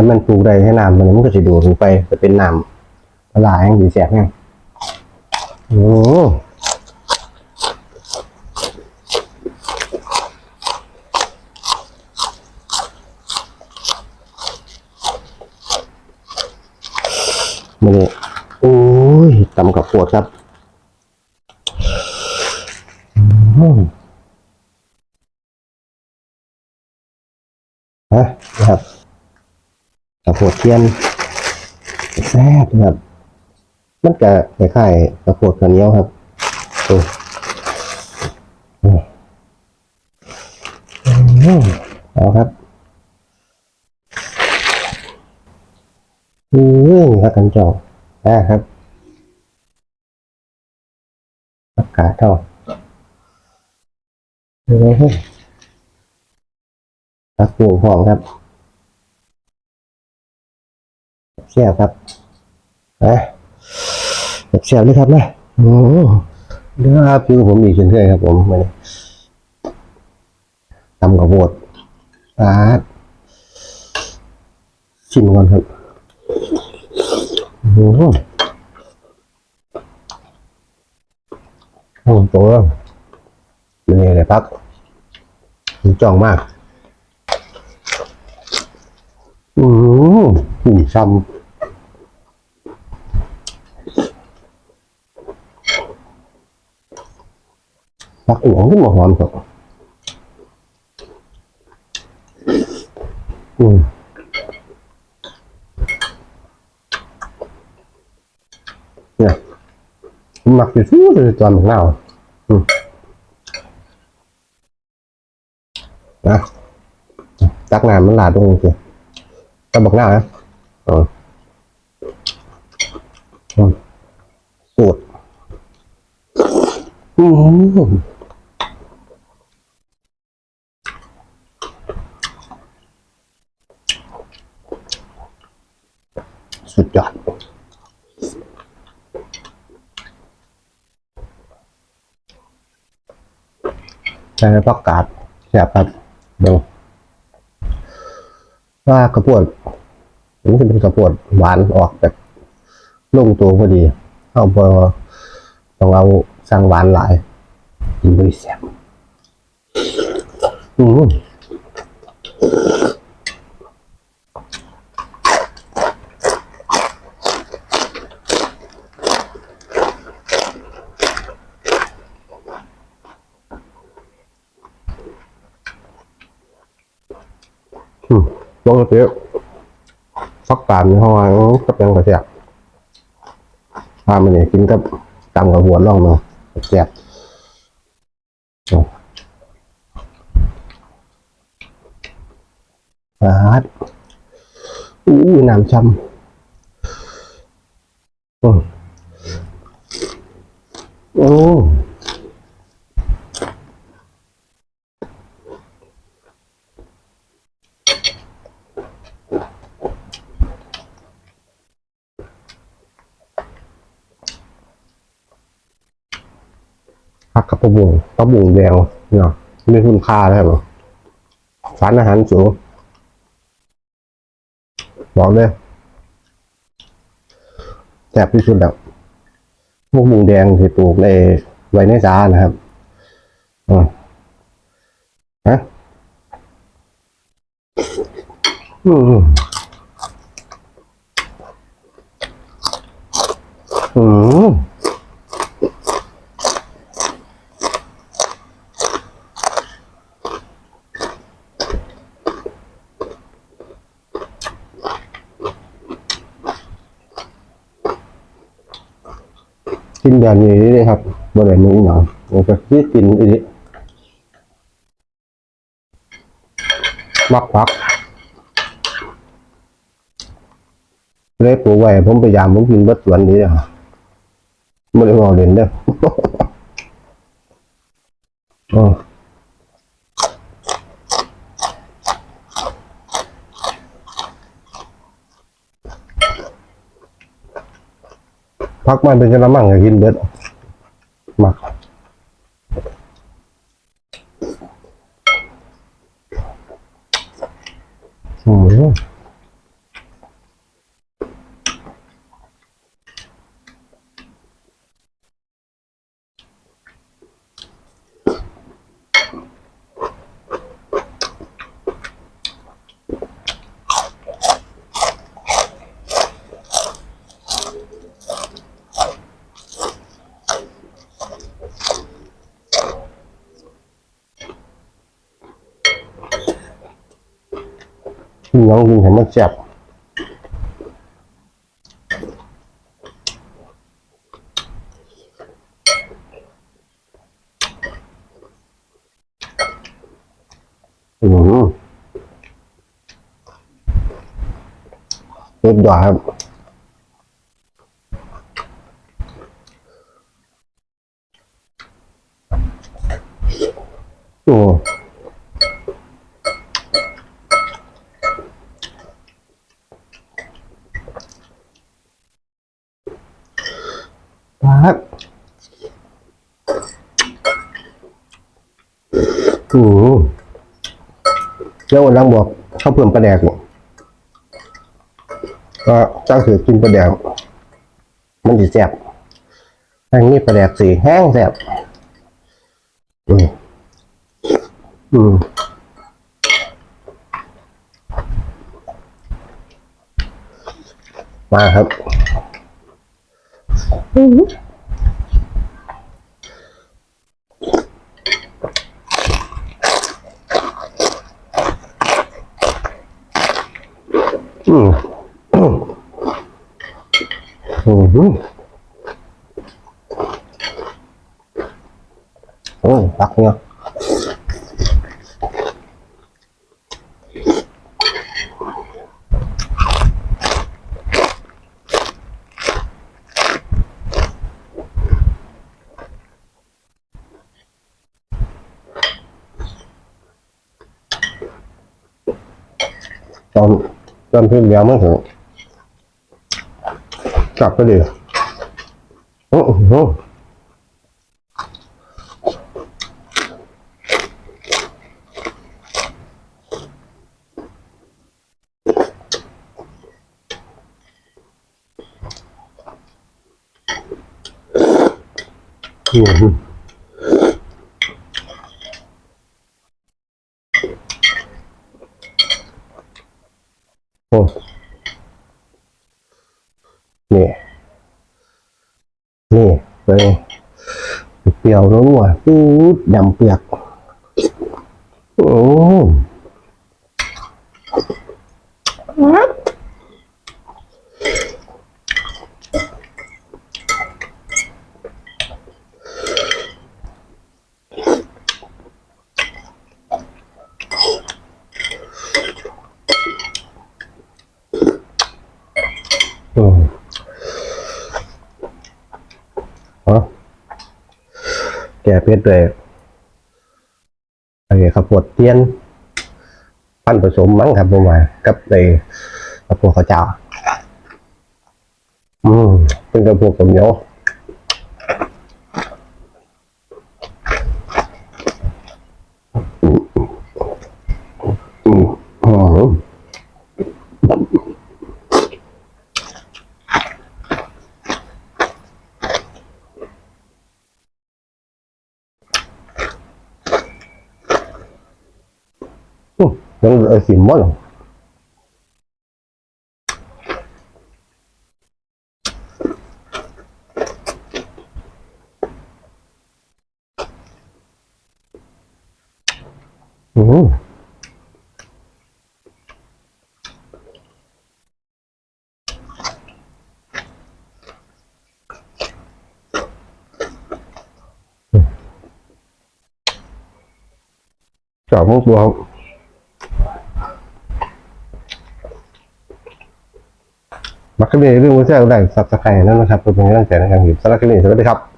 ถ้ามันปลูกได้ให้น้ำมันมันก็จะดูดลงไปจะเป็นน้ำปลาร้าแห้งสีแสบแห้งโอ้มันนี่โอ้ยตำกับปวดครับอืมฮะนะครับ กระโพดเทียนแซ่บครับ มันจะคล้ายๆกระโพดข้าวเหนียวครับโอ้อืมอืมเอาครับอืมครับกันจองอ่าครับอากาศเท่าเฮ้ยตักปูหอมครับ แซ่บครับนะแซ่บเลยครับนะโอ้เนื้อครับคือผมอีกเช่นเคยครับผมมาเนี่ยตำกับโบดปาดชิมก่อนครับโอ้โหโอ้โหมันนี่เลยพักมันจ้องมาก อืมหุ่นซ้ำ ปักหลวงขึ้นมาหอมครับอืมเนี่ยผมมักจะซื้อเลยตอนของเราอืมนะตักน้ำมันลาดตรงนี้สิ ก็บอกหน้านะอ๋ออืมสูตรอืมสุดยอด ใช้ประกาศแสบครับเดี๋ยวว่ากระปวดมันจะเป็นกระปวดหวานออกแบบลงตัวพอดีเอาพอต้องเอาสั่งหวานหลายกินบริแซ่บอืมอืม ปกติฟักปามในห้องกับยังกระแซ่บปามมันเนี่ยกินกับตำกับหัวล่องเนาะแซ่บโอ้ปาดอู้น้ำช้ำโอ้ ผักกับปลาบุงปลาบุงแดงเนาะมีคุณค่าแล้วสารอาหารสูงบอกเลยแซ่บที่สุดแล้วพวกบุงแดงที่ปลูกในไว้ในสานะครับอืมฮะอืมอืม กินแบบนี้เลยครับบริเวณนี้หน่อยมันจะที่กินอีกมักพักเลยปลูกไว้ผมพยายามผมกินเบัดสวนนี้เลยไม่ได้มองเด่นเด้อ พักมาเป็นกระมังก็กินเบิดมัก อืม พี่น้องกินให้มันแซ่บอืมเด็ดดอดครับโอ้ ปักอืมแล้ววันหลังบอกเข้าเพิ่มปลาแดกเนี่ยก็จ้างถือกินปลาแดก มันจะแซ่บอันนี้ปลาแดกสีแห้งแซ่บอืมอืมมาครับ อืม อืมอืมโอ้ยปักเนี่ยงเดียวมันถึงกลับก็ดีโอ้โหอืม นี่ นี่ไปเปรี้ยวนัวปูดดำเปียก โอ้มอ๋อแก่ เพชรเลยไอ้ข้าวโพดเตียน พันผสมมั้งครับผมว่ากับไอ้ข้าวโพดข้าวเจ้าอืมเป็นข้าวโพดสมเหนียวอืมอืมอื มยังเหลือ สิมบ่หรออืมจับมุกบัวครับมักกะเบเรื่องมือแท้ได้สับสไครนั่นนะครับเป็นกำลังใจในการหยิบสารคดีสวัสดีครับ